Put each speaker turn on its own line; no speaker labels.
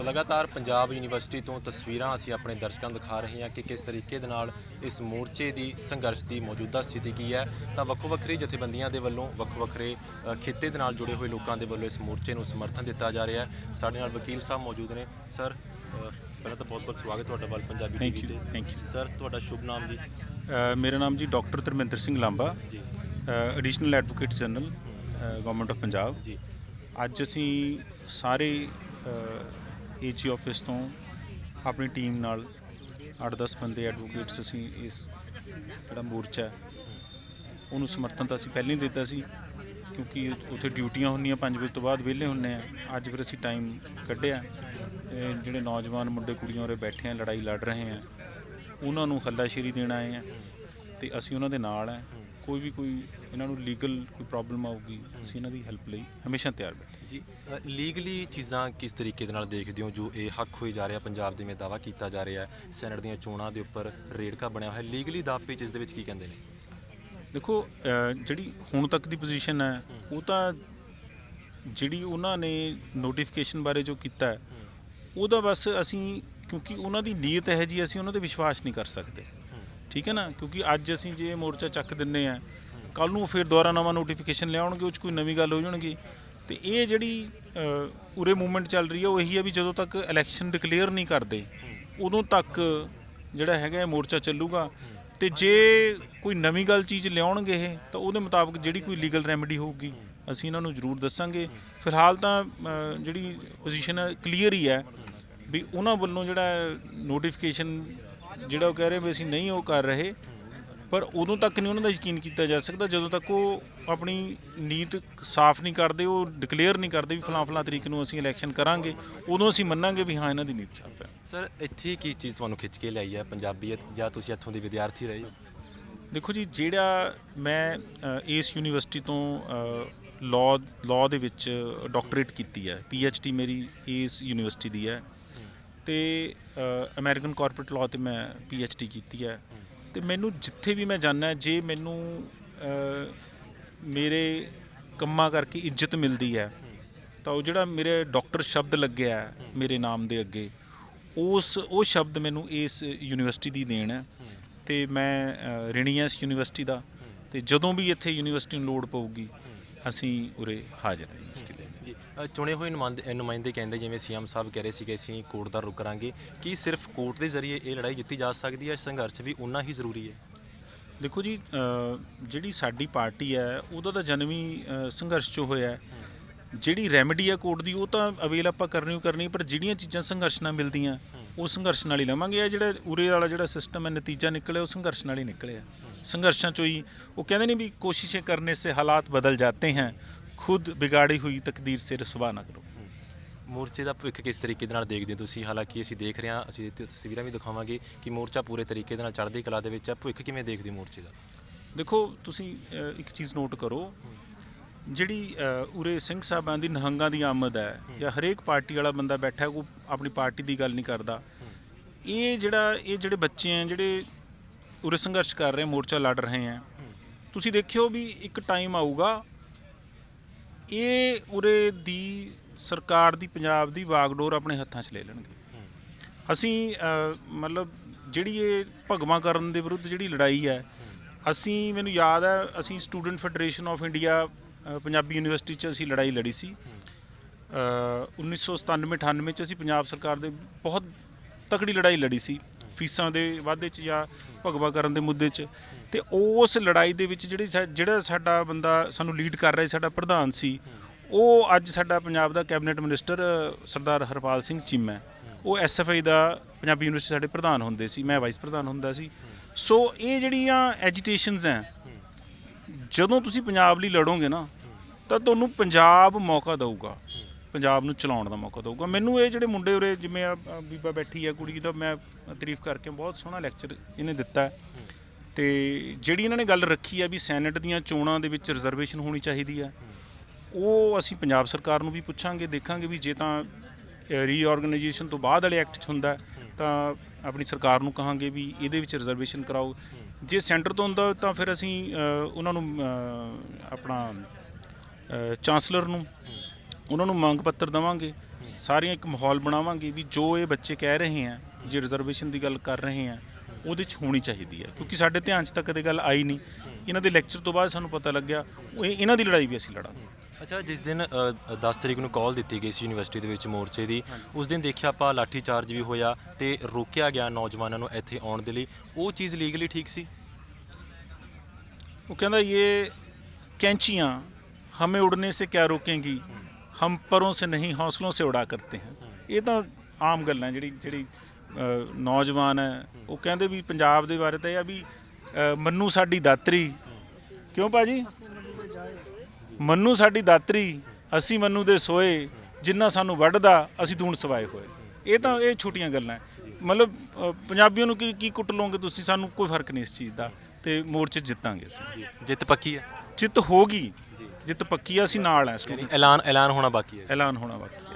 ਸੋ ਲਗਾਤਾਰ ਪੰਜਾਬ ਯੂਨੀਵਰਸਿਟੀ ਤੋਂ ਤਸਵੀਰਾਂ ਅਸੀਂ ਆਪਣੇ ਦਰਸ਼ਕਾਂ ਨੂੰ ਦਿਖਾ ਰਹੇ ਹਾਂ ਕਿ ਕਿਸ ਤਰੀਕੇ ਦੇ ਨਾਲ ਇਸ ਮੋਰਚੇ ਦੀ ਸੰਘਰਸ਼ ਦੀ ਮੌਜੂਦਾ ਸਥਿਤੀ ਕੀ ਹੈ। ਤਾਂ ਵੱਖੋ ਵੱਖਰੀ ਜਥੇਬੰਦੀਆਂ ਦੇ ਵੱਲੋਂ ਵੱਖੋ ਵੱਖਰੇ ਖਿੱਤੇ ਦੇ ਨਾਲ ਜੁੜੇ ਹੋਏ ਲੋਕਾਂ ਦੇ ਵੱਲੋਂ ਇਸ ਮੋਰਚੇ ਨੂੰ ਸਮਰਥਨ ਦਿੱਤਾ ਜਾ ਰਿਹਾ ਹੈ। ਸਾਡੇ ਨਾਲ ਵਕੀਲ ਸਾਹਿਬ ਮੌਜੂਦ ਨੇ। ਸਰ ਪਹਿਲਾਂ ਤਾਂ ਬਹੁਤ ਬਹੁਤ ਸਵਾਗਤ ਤੁਹਾਡਾ ਵੱਲ ਪੰਜਾਬੀ ਟੀਵੀ ਤੇ।
thank you.
ਸਰ ਤੁਹਾਡਾ ਸ਼ੁਭ ਨਾਮ ਜੀ?
ਮੇਰਾ ਨਾਮ ਜੀ doctor Dharminder Singh Lamba.
Ji.
Additional advocate general government of Punjab
ji.
ਅੱਜ ਅਸੀਂ ਸਾਰੇ ਏਜੀ ਆਫਿਸ ਤੋਂ ਆਪਣੀ ਟੀਮ ਨਾਲ 8-10 ਬੰਦੇ ਐਡਵੋਕੇਟਸ ਅਸੀਂ ਇਸ ਜਿਹੜਾ ਮੋਰਚਾ ਹੈ, ਉਹਨੂੰ ਸਮਰਥਨ ਤਾਂ ਅਸੀਂ ਪਹਿਲਾਂ ਹੀ ਦਿੱਤਾ ਸੀ ਕਿਉਂਕਿ ਉੱਥੇ ਡਿਊਟੀਆਂ ਹੁੰਦੀਆਂ 5 ਵਜੇ ਤੋਂ ਬਾਅਦ ਵਿਹਲੇ ਹੁੰਨੇ ਆ ਅੱਜ ਫਿਰ ਅਸੀਂ ਟਾਈਮ ਕੱਢਿਆ। ਤੇ ਜਿਹੜੇ ਨੌਜਵਾਨ ਮੁੰਡੇ ਕੁੜੀਆਂ ਉਰੇ ਬੈਠੇ ਆ ਲੜਾਈ ਲੜ ਰਹੇ ਆ ਉਹਨਾਂ ਨੂੰ ਹੱਲਾਸ਼ੇਰੀ ਦੇਣ ਆਏ ਆ ਤੇ ਅਸੀਂ ਉਹਨਾਂ ਦੇ ਨਾਲ ਆ ਕੋਈ ਵੀ ਕੋਈ ਇਹਨਾਂ ਨੂੰ ਲੀਗਲ ਕੋਈ ਪ੍ਰੋਬਲਮ ਆਊਗੀ ਅਸੀਂ ਇਹਨਾਂ ਦੀ ਹੈਲਪ ਲਈ ਹਮੇਸ਼ਾ ਤਿਆਰ ਬੈਠੇ
ਜੀ ਲੀਗਲੀ ਚੀਜ਼ਾਂ ਕਿਸ ਤਰੀਕੇ ਦੇ ਨਾਲ ਦੇਖਦੇ ਹੋ ਜੋ ਇਹ ਹੱਕ ਹੋਈ ਜਾ ਰਿਹਾ ਪੰਜਾਬ ਦੇ ਵਿੱਚ ਦਾਵਾ ਕੀਤਾ ਜਾ ਰਿਹਾ ਹੈ ਸੈਨੇਟ ਦੀਆਂ ਚੋਣਾਂ ਦੇ ਉੱਪਰ ਰੇੜਕਾ ਬਣਿਆ ਹੋਇਆ ਲੀਗਲੀ ਦਾ ਪੇਚ ਇਸ ਦੇ ਵਿੱਚ ਕੀ ਕਹਿੰਦੇ ਨੇ?
ਦੇਖੋ ਜਿਹੜੀ ਹੁਣ ਤੱਕ ਦੀ ਪੋਜੀਸ਼ਨ ਹੈ ਉਹ ਤਾਂ ਜਿਹੜੀ ਉਹਨਾਂ ਨੇ ਨੋਟੀਫਿਕੇਸ਼ਨ ਬਾਰੇ ਜੋ ਕੀਤਾ ਹੈ, ਉਹਦਾ ਬਸ ਅਸੀਂ ਕਿਉਂਕਿ ਉਹਨਾਂ ਦੀ ਨੀਅਤ ਹੈ ਜੀ ਅਸੀਂ ਉਹਨਾਂ ਤੇ ਵਿਸ਼ਵਾਸ ਨਹੀਂ ਕਰ ਸਕਦੇ। ਠੀਕ ਹੈ ਨਾ? ਕਿਉਂਕਿ ਅੱਜ ਅਸੀਂ ਜੇ ਮੋਰਚਾ ਚੱਕ ਦਿੰਨੇ ਆ ਕੱਲ ਨੂੰ ਫਿਰ ਦੁਬਾਰਾ ਨਵਾਂ ਨੋਟੀਫਿਕੇਸ਼ਨ ਲਿਆਉਣਗੇ, ਉਹ 'ਚ ਕੋਈ ਨਵੀਂ ਗੱਲ ਹੋ ਜਾਣਗੀ। ਤੇ ਇਹ ਜਿਹੜੀ ਉਰੇ ਮੂਵਮੈਂਟ ਚੱਲ ਰਹੀ ਹੈ ਉਹ ਇਹੀ ਹੈ ਵੀ ਜਦੋਂ ਤੱਕ ਇਲੈਕਸ਼ਨ ਡਿਕਲੇਅਰ ਨਹੀਂ ਕਰਦੇ, ਉਦੋਂ ਤੱਕ ਜਿਹੜਾ ਹੈਗਾ ਮੋਰਚਾ ਚੱਲੂਗਾ। ਤੇ ਜੇ ਕੋਈ ਨਵੀਂ ਗੱਲ ਚੀਜ਼ ਲਿਆਉਣਗੇ ਇਹ, ਤਾਂ ਉਹਦੇ ਮੁਤਾਬਕ ਜਿਹੜੀ ਕੋਈ ਲੀਗਲ ਰੈਮੇਡੀ ਹੋਊਗੀ, ਅਸੀਂ ਇਹਨਾਂ ਨੂੰ ਜ਼ਰੂਰ ਦੱਸਾਂਗੇ। ਫਿਲਹਾਲ ਤਾਂ ਜਿਹੜੀ ਪੋਜੀਸ਼ਨ ਹੈ ਕਲੀਅਰ ਹੀ ਹੈ, ਵੀ ਉਹਨਾਂ ਵੱਲੋਂ ਜਿਹੜਾ ਨੋਟੀਫਿਕੇਸ਼ਨ ਜਿਹੜਾ ਉਹ ਕਹਿ ਰਹੇ ਵੀ ਅਸੀਂ ਨਹੀਂ ਉਹ ਕਰ ਰਹੇ ਪਰ ਉਦੋਂ ਤੱਕ ਨਹੀਂ ਉਹਨਾਂ ਦਾ ਯਕੀਨ ਕੀਤਾ ਜਾ ਸਕਦਾ ਜਦੋਂ ਤੱਕ ਉਹ ਆਪਣੀ ਨੀਤ ਸਾਫ਼ ਨਹੀਂ ਕਰਦੇ ਉਹ ਡਿਕਲੇਅਰ ਨਹੀਂ ਕਰਦੇ ਵੀ ਫਲਾਂ ਫਲਾਂ ਤਰੀਕ ਨੂੰ ਅਸੀਂ ਇਲੈਕਸ਼ਨ ਕਰਾਂਗੇ ਉਦੋਂ ਅਸੀਂ ਮੰਨਾਂਗੇ ਵੀ ਹਾਂ ਇਹਨਾਂ ਦੀ ਨੀਤ ਸਾਫ਼ ਹੈ।
ਸਰ ਇੱਥੇ ਕੀ ਚੀਜ਼ ਤੁਹਾਨੂੰ ਖਿੱਚ ਕੇ ਲਿਆਈ ਹੈ ਪੰਜਾਬੀਅਤ ਜਾਂ ਤੁਸੀਂ ਇੱਥੋਂ ਦੇ ਵਿਦਿਆਰਥੀ ਰਹੇ ਹੋ?
ਦੇਖੋ ਜੀ ਜਿਹੜਾ ਮੈਂ ਇਸ ਯੂਨੀਵਰਸਿਟੀ ਤੋਂ ਲਾਅ ਲਾਅ ਦੇ ਵਿੱਚ ਡਾਕਟਰੇਟ ਕੀਤੀ ਹੈ ਪੀ ਐਚ ਡੀ ਮੇਰੀ ਇਸ ਯੂਨੀਵਰਸਿਟੀ ਦੀ ਹੈ। ਤੇ ਅਮਰੀਕਨ ਕਾਰਪੋਰੇਟ ਲਾਅ ਤੇ ਮੈਂ ਪੀ ਐਚ ਡੀ ਕੀਤੀ ਹੈ। ਤੇ ਮੈਨੂੰ ਜਿੱਥੇ ਵੀ ਮੈਂ ਜਾਣਾ ਜੇ ਮੈਨੂੰ ਮੇਰੇ ਕੰਮਾਂ ਕਰਕੇ ਇੱਜ਼ਤ ਮਿਲਦੀ ਹੈ ਤਾਂ ਉਹ ਜਿਹੜਾ ਮੇਰੇ ਡਾਕਟਰ ਸ਼ਬਦ ਲੱਗਿਆ ਮੇਰੇ ਨਾਮ ਦੇ ਅੱਗੇ ਉਸ ਉਹ ਸ਼ਬਦ ਮੈਨੂੰ ਇਸ ਯੂਨੀਵਰਸਿਟੀ ਦੀ ਦੇਣ ਹੈ। ਤੇ ਮੈਂ ਅ, ਰਿਣੀ ਹਾਂ ਇਸ ਯੂਨੀਵਰਸਿਟੀ ਦਾ ਤੇ ਜਦੋਂ ਵੀ ਇੱਥੇ ਯੂਨੀਵਰਸਿਟੀ ਨੂੰ ਲੋੜ ਪਊਗੀ ਅਸੀਂ ਉਰੇ ਹਾਜ਼ਰ ਹਾਂ ਯੂਨੀਵਰਸਿਟੀ ਦੇ
ਚੁਣੇ ਹੋਏ ਨੁਮਾਇੰਦੇ ਨੁਮਾਇੰਦੇ ਕਹਿੰਦੇ, ਜਿਵੇਂ ਸੀਐਮ ਸਾਹਿਬ ਕਹਿ ਰਹੇ ਸੀਗੇ, ਅਸੀਂ ਕੋਰਟ ਦਾ ਰੁਖ ਕਰਾਂਗੇ, ਕੀ ਸਿਰਫ ਕੋਰਟ ਦੇ ਜ਼ਰੀਏ ਇਹ ਲੜਾਈ ਜਿੱਤੀ ਜਾ ਸਕਦੀ ਹੈ ਸੰਘਰਸ਼ ਵੀ ਉਨਾ ਹੀ ਜ਼ਰੂਰੀ ਹੈ?
ਦੇਖੋ ਜੀ ਜਿਹੜੀ ਸਾਡੀ ਪਾਰਟੀ ਹੈ, ਉਹਦਾ ਤਾਂ ਜਨਮ ਹੀ ਸੰਘਰਸ਼ 'ਚੋਂ ਹੋਇਆ ਜਿਹੜੀ ਰੈਮੇਡੀ ਹੈ ਕੋਰਟ ਦੀ, ਉਹ ਤਾਂ ਅਵੇਲ ਆਪਾਂ ਕਰਨੀ ਓ ਕਰਨੀ, ਪਰ ਜਿਹੜੀਆਂ ਚੀਜ਼ਾਂ ਸੰਘਰਸ਼ ਨਾਲ ਮਿਲਦੀਆਂ, ਉਹ ਸੰਘਰਸ਼ ਨਾਲ ਹੀ ਲਵਾਂਗੇ। ਇਹ ਜਿਹੜਾ ਉਰੇ ਵਾਲਾ ਜਿਹੜਾ ਸਿਸਟਮ ਹੈ, ਨਤੀਜਾ ਨਿਕਲਿਆ, ਉਹ ਸੰਘਰਸ਼ ਨਾਲ ਹੀ ਨਿਕਲਿਆ। ਸੰਘਰਸ਼ਾਂ 'ਚੋਂ ਹੀ ਉਹ ਕਹਿੰਦੇ ਨੇ ਵੀ ਕੋਸ਼ਿਸ਼ें ਕਰਨੇ ਸੇ ਹਾਲਾਤ ਬਦਲ ਜਾਤੇ हैं ਖੁਦ ਬਿਗਾੜੀ ਹੋਈ ਤਕਦੀਰ ਸੇ ਰਸਵਾ ਨਾ ਕਰੋ।
ਮੋਰਚੇ ਦਾ ਭਵਿੱਖ ਕਿਸ ਤਰੀਕੇ ਦੇ ਨਾਲ ਦੇਖਦੇ ਹੋ ਤੁਸੀਂ? ਹਾਲਾਂਕਿ ਅਸੀਂ ਦੇਖ ਰਹੇ ਹਾਂ ਅਸੀਂ ਇੱਥੇ ਤਸਵੀਰਾਂ ਵੀ ਦਿਖਾਵਾਂਗੇ ਕਿ ਮੋਰਚਾ ਪੂਰੇ ਤਰੀਕੇ ਦੇ ਨਾਲ ਚੜ੍ਹਦੀ ਕਲਾ ਦੇ ਵਿੱਚ ਹੈ। ਭਵਿੱਖ ਕਿਵੇਂ ਦੇਖਦੇ ਹੋ ਮੋਰਚੇ ਦਾ?
ਦੇਖੋ ਤੁਸੀਂ ਇੱਕ ਚੀਜ਼ ਨੋਟ ਕਰੋ। ਜਿਹੜੀ ਉਰੇ ਸਿੰਘ ਸਾਹਿਬਾਂ ਦੀ ਨਹੰਗਾਂ ਦੀ ਆਮਦ ਹੈ ਜਾਂ ਹਰੇਕ ਪਾਰਟੀ ਵਾਲਾ ਬੰਦਾ ਬੈਠਾ ਕੋਈ ਆਪਣੀ ਪਾਰਟੀ ਦੀ ਗੱਲ ਨਹੀਂ ਕਰਦਾ। ਇਹ ਜਿਹੜਾ ਇਹ ਜਿਹੜੇ ਬੱਚੇ ਆ ਜਿਹੜੇ ਉਰੇ ਸੰਘਰਸ਼ ਕਰ ਰਹੇ ਮੋਰਚਾ ਲੜ ਰਹੇ ਆ ਤੁਸੀਂ ਦੇਖਿਓ ਵੀ ਇੱਕ ਟਾਈਮ ਆਊਗਾ ਇਹ ਉਰੇ ਦੀ ਸਰਕਾਰ ਦੀ ਪੰਜਾਬ ਦੀ ਵਾਗਡੋਰ ਆਪਣੇ ਹੱਥਾਂ 'ਚ ਲੈ ਲੈਣਗੇ। ਅਸੀਂ ਅ, ਮਤਲਬ ਜਿਹੜੀ ਇਹ ਭਗਵਾ ਕਰਨ ਦੇ ਵਿਰੁੱਧ ਜਿਹੜੀ ਲੜਾਈ ਹੈ ਅਸੀਂ ਮੈਨੂੰ ਯਾਦ ਹੈ ਅਸੀਂ student federation of India uh, Punjabi university 'ਚ ਅਸੀਂ ਲੜਾਈ ਲੜੀ ਸੀ। ਅ, 1997 98 ਚ ਅਸੀਂ ਪੰਜਾਬ ਸਰਕਾਰ ਦੇ ਬਹੁਤ ਤਕੜੀ ਲੜਾਈ ਲੜੀ ਸੀ। ਫੀਸਾਂ ਦੇ ਵਾਧੇ 'ਚ ਜਾਂ ਭਗਵਾ ਕਰਨ ਦੇ ਮੁੱਦੇ 'ਚ। ਤੇ ਉਸ ਲੜਾਈ ਦੇ ਵਿੱਚ ਜਿਹੜੀ ਸਾ- ਜਿਹੜਾ ਸਾਡਾ ਬੰਦਾ ਸਾਨੂੰ ਲੀਡ ਕਰ ਰਿਹਾ ਸੀ ਸਾਡਾ ਪ੍ਰਧਾਨ ਸੀ ਉਹ ਅੱਜ ਸਾਡਾ ਪੰਜਾਬ ਦਾ cabinet minister uh, Sardar Harpal Singh Cheema ਹੈ। ਉਹ ਐਸਐਫਆਈ ਦਾ ਪੰਜਾਬੀ ਯੂਨੀਵਰਸਿਟੀ ਸਾਡੇ ਪ੍ਰਧਾਨ ਹੁੰਦੇ ਸੀ ਮੈਂ ਵਾਈਸ ਪ੍ਰਧਾਨ ਹੁੰਦਾ ਸੀ। ਸੋ ਇਹ ਜਿਹੜੀਆਂ ਐਜੀਟੇਸ਼ਨਸ ਹੈ ਜਦੋਂ ਤੁਸੀਂ ਪੰਜਾਬ ਲਈ ਲੜੋਗੇ ਨਾ ਤਾਂ ਤੁਹਾਨੂੰ ਪੰਜਾਬ ਮੌਕਾ ਦਊਗਾ। ਪੰਜਾਬ ਨੂੰ ਚਲਾਉਣ ਦਾ ਮੌਕਾ ਦਊਗਾ ਮੈਨੂੰ ਇਹ ਜਿਹੜੇ ਮੁੰਡੇ ਉਰੇ ਜਿਵੇਂ ਆ ਬੀਬਾ ਬੈਠੀ ਆ ਕੁੜੀ ਦਾ ਮੈਂ ਤਾਰੀਫ ਕਰਕੇ ਬਹੁਤ ਸੋਹਣਾ ਲੈਕਚਰ ਇਹਨੇ ਦਿੱਤਾ ਹੈ। ਤੇ ਜਿਹੜੀ ਇਹਨਾਂ ਨੇ ਗੱਲ ਰੱਖੀ ਆ ਵੀ ਸੈਨੇਟ ਦੀਆਂ ਚੋਣਾਂ ਦੇ ਵਿੱਚ ਰਿਜ਼ਰਵੇਸ਼ਨ ਹੋਣੀ ਚਾਹੀਦੀ ਆ, ਉਹ ਅਸੀਂ ਪੰਜਾਬ ਸਰਕਾਰ ਨੂੰ ਵੀ ਪੁੱਛਾਂਗੇ, ਦੇਖਾਂਗੇ ਵੀ ਜੇ ਤਾਂ ਰੀਆਰਗੇਨਾਈਜੇਸ਼ਨ ਤੋਂ ਬਾਅਦ ਵਾਲੇ ਐਕਟ 'ਚ ਹੁੰਦਾ, ਤਾਂ ਆਪਣੀ ਸਰਕਾਰ ਨੂੰ ਕਹਾਂਗੇ ਵੀ ਇਹਦੇ ਵਿੱਚ ਰਿਜ਼ਰਵੇਸ਼ਨ ਕਰਾਓ ਜੇ ਸੈਂਟਰ ਤੋਂ ਹੁੰਦਾ ਤਾਂ ਫਿਰ ਅਸੀਂ ਉਹਨਾਂ ਨੂੰ ਆਪਣਾ ਚਾਂਸਲਰ ਨੂੰ ਉਹਨਾਂ ਨੂੰ ਮੰਗ ਪੱਤਰ ਦਵਾਂਗੇ ਸਾਰੀਆਂ ਇੱਕ ਮਾਹੌਲ ਬਣਾਵਾਂਗੇ ਵੀ ਜੋ ਇਹ ਬੱਚੇ ਕਹਿ ਰਹੇ ਆ ਜੇ ਰਿਜ਼ਰਵੇਸ਼ਨ ਦੀ ਗੱਲ ਕਰ ਰਹੇ ਆ ਉਹਦੇ 'ਚ ਹੋਣੀ ਚਾਹੀਦੀ ਹੈ ਕਿਉਂਕਿ ਸਾਡੇ ਧਿਆਨ 'ਚ ਤਾਂ ਕਦੇ ਗੱਲ ਆਈ ਨਹੀਂ। ਇਹਨਾਂ ਦੇ ਲੈਕਚਰ ਤੋਂ ਬਾਅਦ ਸਾਨੂੰ ਪਤਾ ਲੱਗਿਆ ਉਹ ਇਹਨਾਂ ਦੀ ਲੜਾਈ ਵੀ ਅਸੀਂ ਲੜਾਂਗੇ।
ਅੱਛਾ ਜਿਸ ਦਿਨ 10 ਤਰੀਕ ਨੂੰ ਕਾਲ ਦਿੱਤੀ ਗਈ ਸੀ ਯੂਨੀਵਰਸਿਟੀ ਦੇ ਵਿੱਚ ਮੋਰਚੇ ਦੀ ਉਸ ਦਿਨ ਦੇਖਿਆ ਆਪਾਂ ਲਾਠੀ ਚਾਰਜ ਵੀ ਹੋਇਆ ਤੇ ਰੋਕਿਆ ਗਿਆ ਨੌਜਵਾਨਾਂ ਨੂੰ ਇੱਥੇ ਆਉਣ ਦੇ ਲਈ। ਉਹ ਚੀਜ਼ ਲੀਗਲੀ ਠੀਕ ਸੀ?
ਉਹ ਕਹਿੰਦਾ ਇਹ ਕੈਂਚੀਆਂ ਹਮੇ ਉੜਨੇ ਸੇ ਕਿਆ ਰੋਕੇਂਗੀ? हम परों से नहीं हौसलों से उड़ा करते हैं ਇਹ ਤਾਂ ਆਮ ਗੱਲਾਂ ਹੈ ਜਿਹੜੀ ਜਿਹੜੀ ਅ, ਨੌਜਵਾਨ ਹੈ ਉਹ ਕਹਿੰਦੇ ਵੀ ਪੰਜਾਬ ਦੇ ਬਾਰੇ ਤਾਂ ਇਹ ਆ ਵੀ ਅ, ਮੰਨੂ ਸਾਡੀ ਦਾਤਰੀ ਕਿਉਂ ਭਾਜੀ ਮੰਨੂ ਸਾਡੀ ਦਾਤਰੀ ਅਸੀਂ ਮੰਨੂ ਦੇ ਸੋਏ ਜਿੰਨਾ ਸਾਨੂੰ ਵੱਢਦਾ ਅਸੀਂ ਦੂਣ ਸਵਾਏ ਹੋਏ ਇਹ ਤਾਂ ਇਹ ਛੋਟੀਆਂ ਗੱਲਾਂ ਹੈ ਮਤਲਬ ਅ, ਪੰਜਾਬੀਆਂ ਨੂੰ ਕੀ ਕੀ ਕੁੱਟ ਲਓਗੇ ਤੁਸੀਂ ਸਾਨੂੰ ਕੋਈ ਫਰਕ ਨਹੀਂ ਇਸ ਚੀਜ਼ ਦਾ ਤੇ ਮੋਰਚੇ 'ਚ ਜਿੱਤਾਂਗੇ ਅਸੀਂ
ਜਿੱਤ ਪੱਕੀ ਹੈ
ਜਿੱਤ ਹੋਗੀ ਜਿੱਤ ਪੱਕੀ ਆ ਅਸੀਂ ਨਾਲ ਐ
ਯਾਨੀ ਐਲਾਨ ਐਲਾਨ ਹੋਣਾ ਬਾਕੀ ਹੈ
ਐਲਾਨ ਹੋਣਾ ਬਾਕੀ।